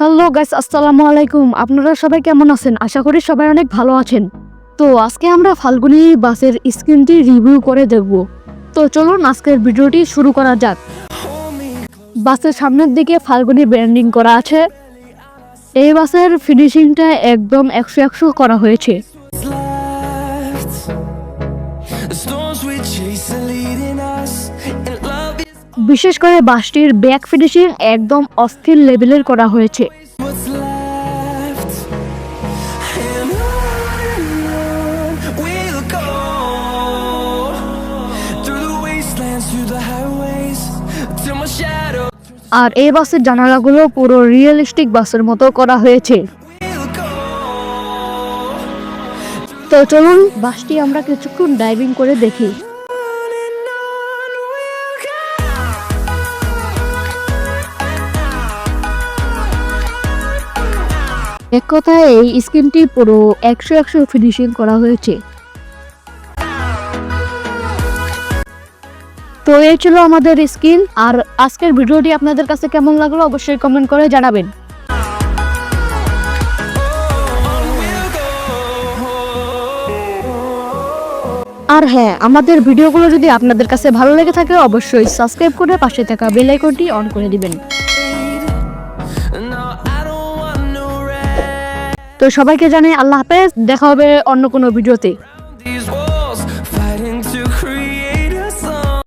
Hello guys আসসালামু আলাইকুম। আপনারা সবাই কেমন আছেন? আশা করি সবাই অনেক ভালো আছেন। তো আজকে আমরা ফাল্গুনি বাসের স্ক্রিনটি রিভিউ করে দেখব তো চলুন আজকের ভিডিওটি শুরু করা যাক। বাসের সামনের দিকে ফাল্গুনি ব্র্যান্ডিং করা আছে। এই বাসের ফিনিশিংটা একদম একশো একশো করা হয়েছে। বিশেষ করে বাসটির ব্যাক ফিনিশিং একদম অস্থির লেভেলের করা হয়েছে। আর এই বাসের জানালাগুলো পুরো রিয়েলিস্টিক বাসের মতো করা হয়েছে। তো চলুন বাসটি আমরা কিছুক্ষণ ড্রাইভিং করে দেখি। এক কথায় এই স্ক্রিনটি পুরো একশো একশো ফিনিশিং করা হয়েছে। তো এই ছিল আমাদের স্ক্রিন আর আজকের ভিডিওটি আপনাদের কাছে কেমন লাগল অবশ্যই কমেন্ট করে জানাবেন। আর হ্যাঁ আমাদের ভিডিওগুলো যদি আপনাদের কাছে ভালো লেগে থাকে অবশ্যই সাবস্ক্রাইব করে পাশে থাকা বেল আইকনটি অন করে দিবেন। তো সবাইকে জানাই আল্লাহ হাফেজ দেখা হবে অন্য কোনো ভিডিওতে।